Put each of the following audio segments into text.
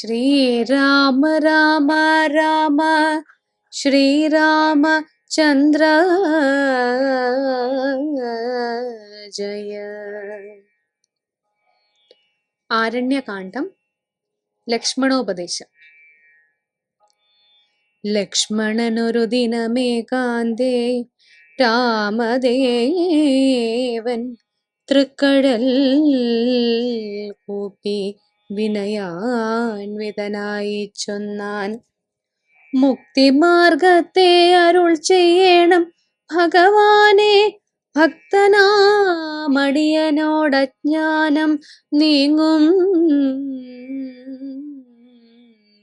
ശ്രീരാമ രാമ രാമ ശ്രീരാമ ചന്ദ്ര ജയ. ആരണ്യകാണ്ഡം ലക്ഷ്മണോപദേശം. ലക്ഷ്മണനൊരു ദിനമേകാന്തേ രാമദേവൻ തൃക്കടൽ കൂപ്പി വിനയാൻവിതനായി ചൊന്നാൻ. മുക്തിമാർഗത്തെ അരുൾ ചെയ്യണം ഭഗവാനെ. ഭക്തനാമടിയനോടജ്ഞാനം നീങ്ങും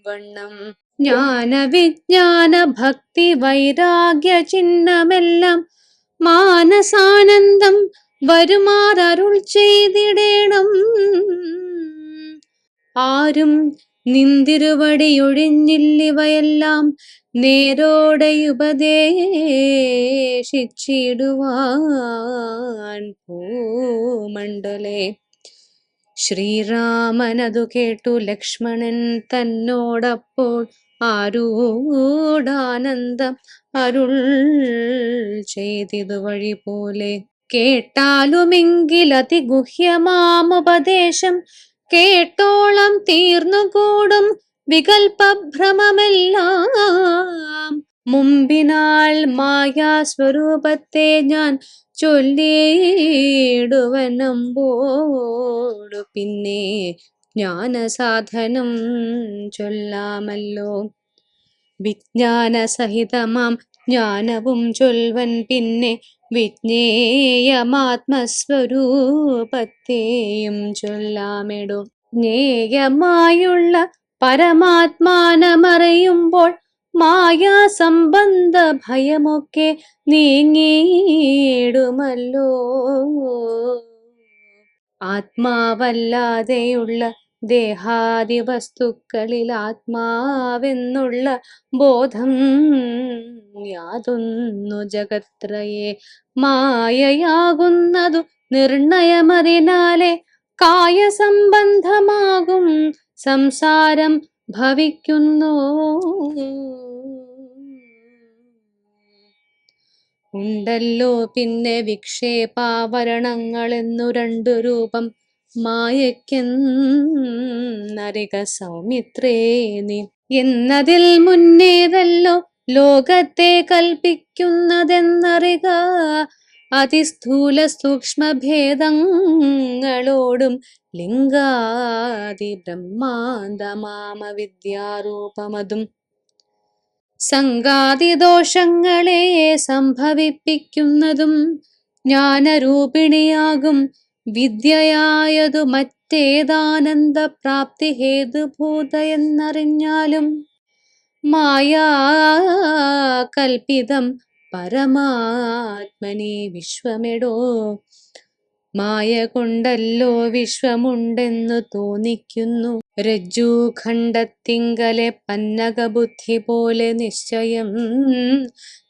വണ്ണം. ജ്ഞാനവിജ്ഞാന ഭക്തി വൈരാഗ്യ ചിഹ്നമെല്ലാം മാനസാനന്ദം വരുമാറരുൾ ചെയ്തിടേണം. ആരും നിന്തിരുവടിയൊഴിഞ്ഞില്ലിവയെല്ലാം നേരോടെ ഉപദേശിച്ചിടുവാൻ ഭൂമണ്ഡലേ ശ്രീരാമനതു കേട്ടു ലക്ഷ്മണൻ തന്നോടപ്പോൾ ആരൂടാനന്ദം അരുൾ ചെയ്തിതു വഴി പോലെ കേട്ടാലുമെങ്കിൽ അതിഗുഹ്യമാമുപദേശം കേട്ടോളം തീർന്നുകൂടും വികൽപഭ്രമമെല്ലാം മുമ്പിനാൾ മായാസ്വരൂപത്തെ ഞാൻ ചൊല്ലിയിടുവനമ്പോടു പിന്നെ ജ്ഞാനസാധനം ചൊല്ലാമല്ലോ. വിജ്ഞാനസഹിതമാം ജ്ഞാനവും ചൊൽവൻ പിന്നെ വിജ്ഞേയമാത്മസ്വരൂപത്തെയും ചൊല്ലാമിടും. ജ്ഞേയമായുള്ള പരമാത്മാനമറിയുമ്പോൾ മായാസംബന്ധ ഭയമൊക്കെ നീങ്ങിയിടുമല്ലോ. ആത്മാവല്ലാതെയുള്ള ദേഹാദി വസ്തുക്കളിൽ ആത്മാവെന്നുള്ള ബോധം യാതൊന്നു ജഗത്രയെ മായയാകുന്നതു നിർണയമതിനാലെ കായസംബന്ധമാകും സംസാരം ഭവിക്കുന്നു. ഉണ്ടല്ലോ പിന്നെ വിക്ഷേപാവരണങ്ങളെന്നു രണ്ടു രൂപം മായയ്ക്കെന്നറിക സൗമിത്രേ നീ. എന്നതിൽ മുന്നേതല്ലോ ലോകത്തെ കൽപ്പിക്കുന്നതെന്നറിക. അതിസ്ഥൂല സൂക്ഷ്മഭേദങ്ങളോടും ലിംഗാദി ബ്രഹ്മാന്തമാമ വിദ്യാരൂപമതും സംഗാതിദോഷങ്ങളെ സംഭവിപ്പിക്കുന്നതും ജ്ഞാനരൂപിണിയാകും വിദ്യയായതു മറ്റേതാനന്ദ പ്രാപ്തി ഹേതുഭൂത എന്നറിഞ്ഞാലും മായാകൽപിതം പരമാത്മനി വിശ്വമെടോ. മായ കൊണ്ടല്ലോ വിശ്വമുണ്ടെന്നു തോന്നിക്കുന്നു. രജ്ജു ഖണ്ഡത്തിങ്കലെ പന്നകബുദ്ധി പോലെ നിശ്ചയം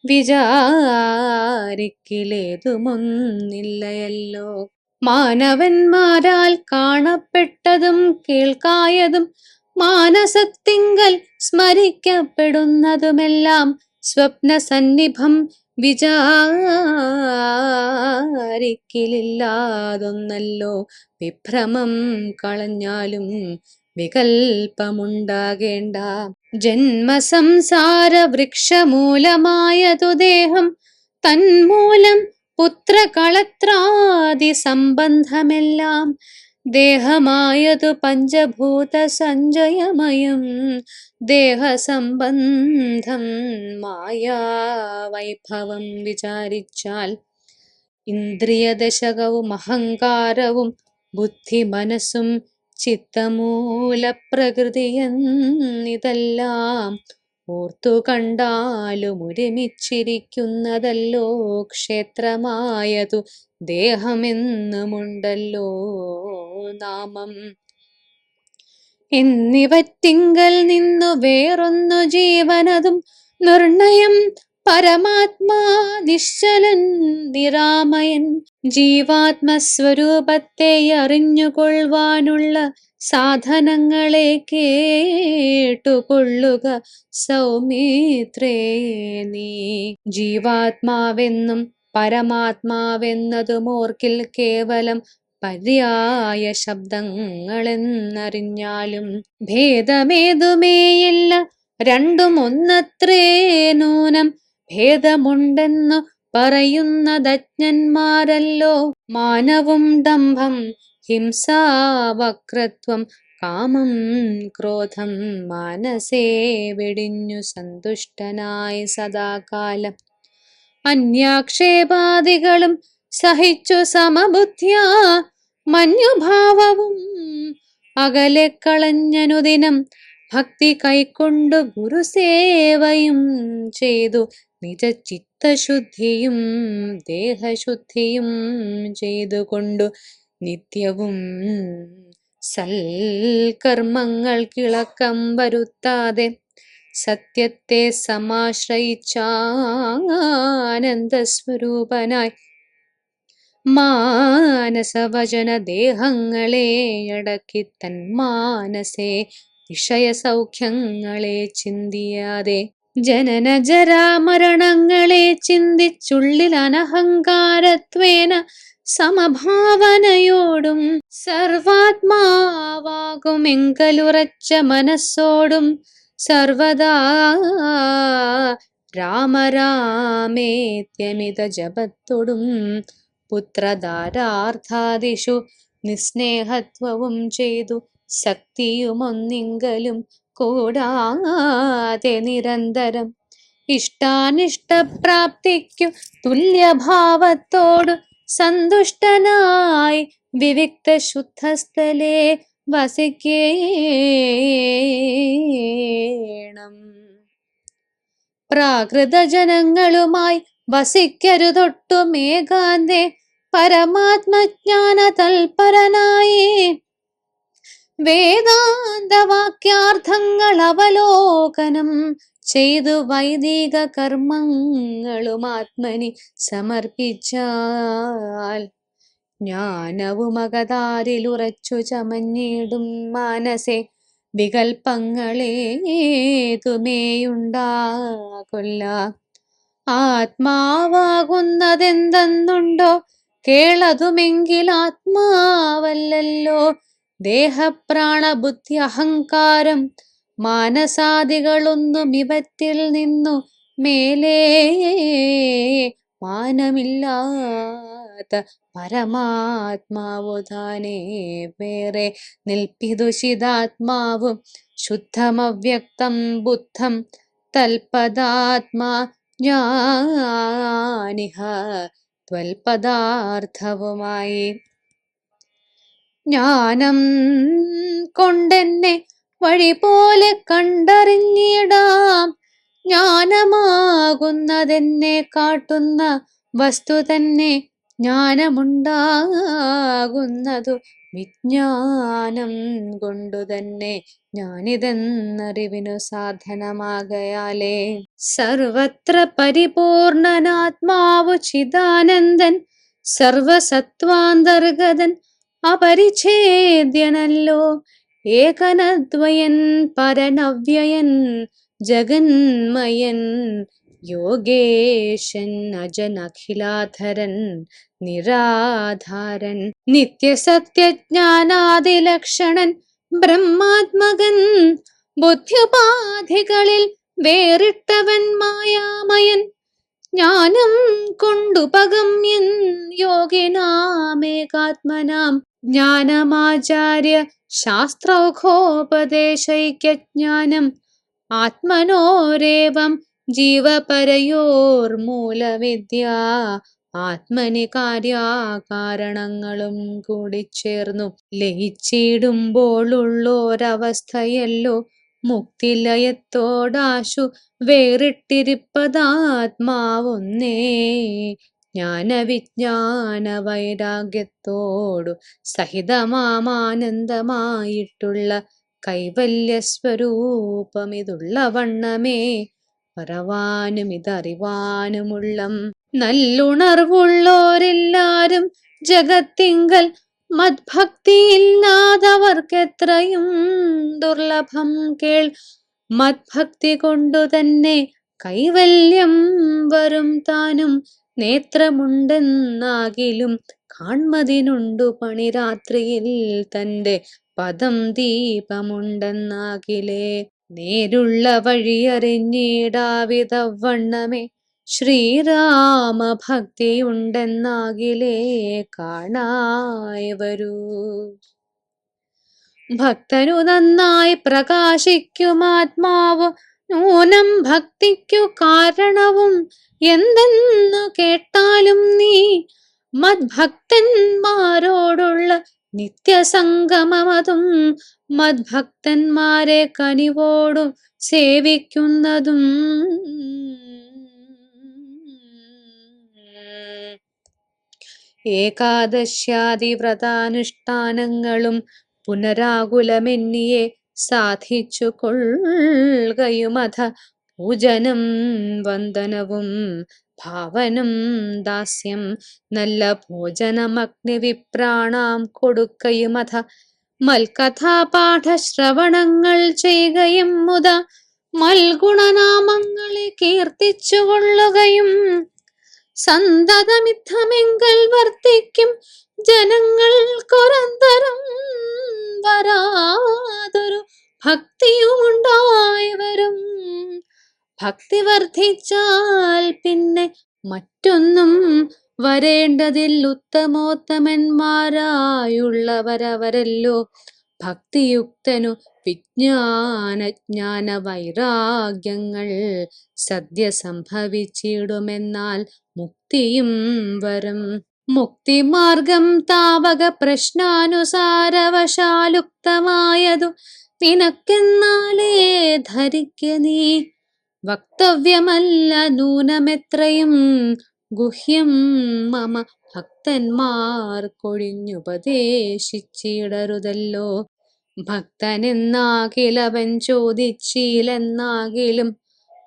വിചാരിക്കിലേതുമൊന്നില്ലയല്ലോ. മാനവന്മാരാൽ കാണപ്പെട്ടതും കേൾക്കായതും മാനസത്തിങ്കൽ സ്മരിക്കപ്പെടുന്നതുമെല്ലാം സ്വപ്നസന്നിഭം വിചാരിക്കലില്ലാതൊന്നല്ലോ. വിഭ്രമം കളഞ്ഞാലും വികൽപ്പമുണ്ടാകേണ്ട. ജന്മസംസാര വൃക്ഷമൂലമായതു ദേഹം തന്മൂലം പുത്രകളത്രാദി സംബന്ധമെല്ലാം ദേഹമായതു പഞ്ചഭൂത സഞ്ജയമയം ദേഹസംബന്ധം മായാവൈഭവം വിചാരിച്ചാൽ ഇന്ദ്രിയദശകവും അഹങ്കാരവും ബുദ്ധി മനസ്സും ചിത്തമൂലപ്രകൃതിയെന്നിതെല്ലാം ഓർത്തു കണ്ടാലും ഒരുമിച്ചിരിക്കുന്നതല്ലോ ക്ഷേത്രമായതു ദേഹമെന്നുമുണ്ടല്ലോ നാമം. എന്നിവറ്റിങ്കൽ നിന്നു വേറൊന്നു ജീവനതും നിർണയം പരമാത്മാ നിശ്ചലൻ നിരാമയൻ ജീവാത്മസ്വരൂപത്തെ അറിഞ്ഞുകൊള്ളുവാനുള്ള സാധനങ്ങളെ കേട്ടുകൊള്ളുക സൗമിത്രേ നീ. ജീവാത്മാവെന്നും പരമാത്മാവെന്നതുമോർക്കിൽ കേവലം പര്യായ ശബ്ദങ്ങളെന്നറിഞ്ഞാലും ഭേദമേതുമേയില്ല. രണ്ടും ഒന്നത്രേ നൂനം ഭേദമുണ്ടെന്നു പറയുന്നതജ്ഞന്മാരല്ലോ മാനവും ഡംഭം ഹിംസാവക്രത്വം കാമം ക്രോധം മനസേ വെടിഞ്ഞു സന്തുഷ്ടനായി സദാകാലം. അന്യാക്ഷേപാദികളും സഹിച്ചു സമബുദ്ധ്യ മഞ്ഞുഭാവവും അകലെ കളഞ്ഞനുദിനം ഭക്തി കൈക്കൊണ്ടു ഗുരുസേവയും ചെയ്തു. നിജ ചിത്തശുദ്ധിയും ദേഹശുദ്ധിയും ചെയ്തുകൊണ്ടു നിത്യവും സൽക്കർമ്മങ്ങൾ കിളക്കം വരുത്താതെ സത്യത്തെ സമാശ്രയിച്ചാനന്ദസ്വരൂപനായി മാനസവചന ദേഹങ്ങളെ അടക്കി തൻ മാനസേ വിഷയസൗഖ്യങ്ങളെ ചിന്തിയാതെ ജനന ജരാമരണങ്ങളെ ചിന്തിച്ചുള്ളിൽ അനഹങ്കാരത്വേന സമഭാവനയോടും സർവാത്മാവാകുമെങ്കലുറച്ച മനസ്സോടും സർവദാ രാമരാമേത്യമിത ജപത്തോടും പുത്രധാരാർത്ഥാദിഷു നിസ്നേഹത്വവും ചെയ്തു ശക്തിയുമൊന്നിങ്കലും കൂടാതെ നിരന്തരം ഇഷ്ടാനിഷ്ടപ്രാപ്തിക്കു തുല്യഭാവത്തോടു സന്തുഷ്ടനായി വിവിക്ത ശുദ്ധസ്ഥലേ വസിക്കേണം. പ്രാകൃത ജനങ്ങളുമായി മേഘാന്തേ പരമാത്മജ്ഞാന തൽപരനായി വേദാന്തവാക്യാർത്ഥങ്ങൾ അവലോകനം ചെയ്തു വൈദിക കർമ്മങ്ങളും ആത്മനി സമർപ്പിച്ചാൽ ജ്ഞാനവും അകതാരിലുറച്ചു ചമഞ്ഞിടും മാനസെ. വികൽപ്പങ്ങളേതുമേയുണ്ടാകൊല്ല ആത്മാവാകുന്നതെന്തെന്നുണ്ടോ? കേളതുമെങ്കിൽ ആത്മാവല്ലല്ലോ. ദേഹപ്രാണബുദ്ധി അഹങ്കാരം മാനസാദികളൊന്നും ഇവറ്റിൽ നിന്നു മേലേ മാനമില്ലാത്ത പരമാത്മാവു താനേ വേറെ നിൽപ്പിതുഷിതാത്മാവും ശുദ്ധമവ്യക്തം ബുദ്ധം തൽപദാത്മാ ഞാനിഹ ത്വൽപദാർത്ഥവുമായി. ജ്ഞാനം കൊണ്ടെന്നെ വഴി പോലെ കണ്ടറിഞ്ഞിടാം. ജ്ഞാനമാകുന്നതെന്നെ കാട്ടുന്ന വസ്തു തന്നെ ജ്ഞാനമുണ്ടാകുന്നതു. വിജ്ഞാനം കൊണ്ടു തന്നെ ഞാനിതെന്നറിവിനു സാധനമാകയാലേ. സർവത്ര പരിപൂർണനാത്മാവു ചിദാനന്ദൻ സർവസത്വാന്തർഗതൻ അപരിച്ഛേദ്യനല്ലോ. ഏകനദ്വയൻ പരനവ്യയൻ ജഗന്മയൻ യോഗേശൻ അജനഖിലാധരൻ നിരാധാരൻ നിത്യസത്യജ്ഞാനാദിലക്ഷണൻ ബ്രഹ്മാത്മകൻ ബുദ്ധ്യുപാധികളിൽ വേറിട്ടവൻ മായാമയൻ ജ്ഞാനം കൊണ്ടുപഗമ്യൻ യോഗിനാമേകാത്മനാം ജ്ഞാനമാചാര്യ ശാസ്ത്രൗഘോപദേശൈക്യജ്ഞാനം ആത്മനോരേവം ജീവപരയോർമൂലവിദ്യ ആത്മനി കാര്യകാരണങ്ങളും കൂടി കൂടിച്ചേർന്നു ലയിച്ചിടുമ്പോഴുള്ളോരവസ്ഥയല്ലോ മുക്തിലയത്തോടാശു വേറിട്ടിരിപ്പതാത്മാവൊന്നേ. ജ്ഞാനവിജ്ഞാന വൈരാഗ്യത്തോടു സഹിതമാമാനന്ദമായിട്ടുള്ള കൈവല്യ സ്വരൂപമിതുള്ള വണ്ണമേ. പറവാനും ഇതറിവാനുമുള്ളം നല്ലുണർവുള്ളോരെല്ലാരും ജഗത്തിങ്കൽ മത്ഭക്തിയില്ലാതവർക്കെത്രയും ദുർലഭം കേൾ. മത്ഭക്തി കൊണ്ടു തന്നെ കൈവല്യം വരും താനും നേത്രമുണ്ടെന്നാകിലും കാൺമതിനുണ്ടു പണി രാത്രിയിൽ പദം ദീപമുണ്ടെന്നാകിലേ. നേരുള്ള വഴിയറിഞ്ഞിടാവിതവണ്ണമേ ശ്രീരാമ ഭക്തിയുണ്ടെന്നാകിലേ കാണായി വരൂ ഭക്തനു നന്നായി പ്രകാശിക്കും ആത്മാവ് നൂനം ഭക്തിക്കു കാരണവും എന്തെന്നു കേട്ടാലും നീ മദ്ഭക്തന്മാരോടുള്ള നിത്യസംഗമതും മദ്ഭക്തന്മാരെ കനിവോടും സേവിക്കുന്നതും. ഏകാദശ്യാദി വ്രതാനുഷ്ഠാനങ്ങളും പുനരാകുലമെന്നിയെ സാധിച്ചു കൊള്ളുകയുമഥ പൂജനം വന്ദനവും ഭാവനം ദാസ്യം നല്ല ഭോജനമഗ്നിവിപ്രാണാം കൊടുക്കയുമഥ മൽകഥാപാഠശ്രവണങ്ങൾ ചെയ്യുകയും മുത മൽഗുണനാമങ്ങളെ കീർത്തിച്ചു കൊള്ളുകയും സന്തതമിത്തമെങ്കൽ ഭക്തി പിന്നെ മറ്റൊന്നും വരേണ്ടതിൽ ഉത്തമോത്തമന്മാരായുള്ളവരവരല്ലോ. ഭക്തിയുക്തനു വിജ്ഞാനജ്ഞാന വൈരാഗ്യങ്ങൾ സദ്യ സംഭവിച്ചിടുമെന്നാൽ മുക്തിയും വരും. മുക്തിമാർഗം താവക പ്രശ്നാനുസാരവശാലുക്തമായതു നിനക്കെന്നാലേ ധരിക്ക നീ വക്തവ്യമല്ല നൂനമെത്രയും ഗുഹ്യം മമ ഭക്തന്മാർ കൊഴിഞ്ഞുപദേശിച്ചിടരുതല്ലോ. ഭക്തനെന്നാകിലവൻ ചോദിച്ചില്ലെന്നാകിലും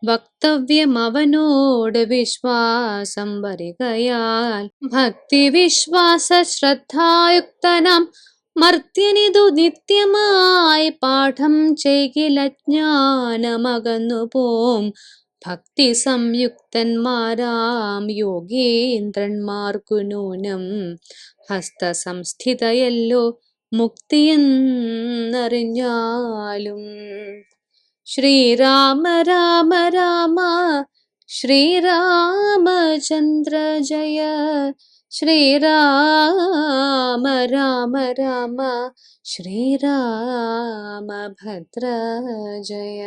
വക്തവ്യം അവനോട് വിശ്വാസം വരികയാൽ ഭക്തി വിശ്വാസ ശ്രദ്ധായുക്തനാം മർത്യനിതു നിത്യമായി പാഠം ചെയ്യിലജ്ഞാനമകന്നു പോം. ഭക്തി സംയുക്തന്മാരാം യോഗേന്ദ്രന്മാർക്കു നൂനം. ഹസ്തസംസ്ഥിതയല്ലോ മുക്തിയെന്നറിഞ്ഞാലും. ശ്രീരാമ രാമ രാമ ശ്രീരാമചന്ദ്ര ജയ ശ്രീരാമ രാമ രാമ ശ്രീരാമഭദ്ര ജയ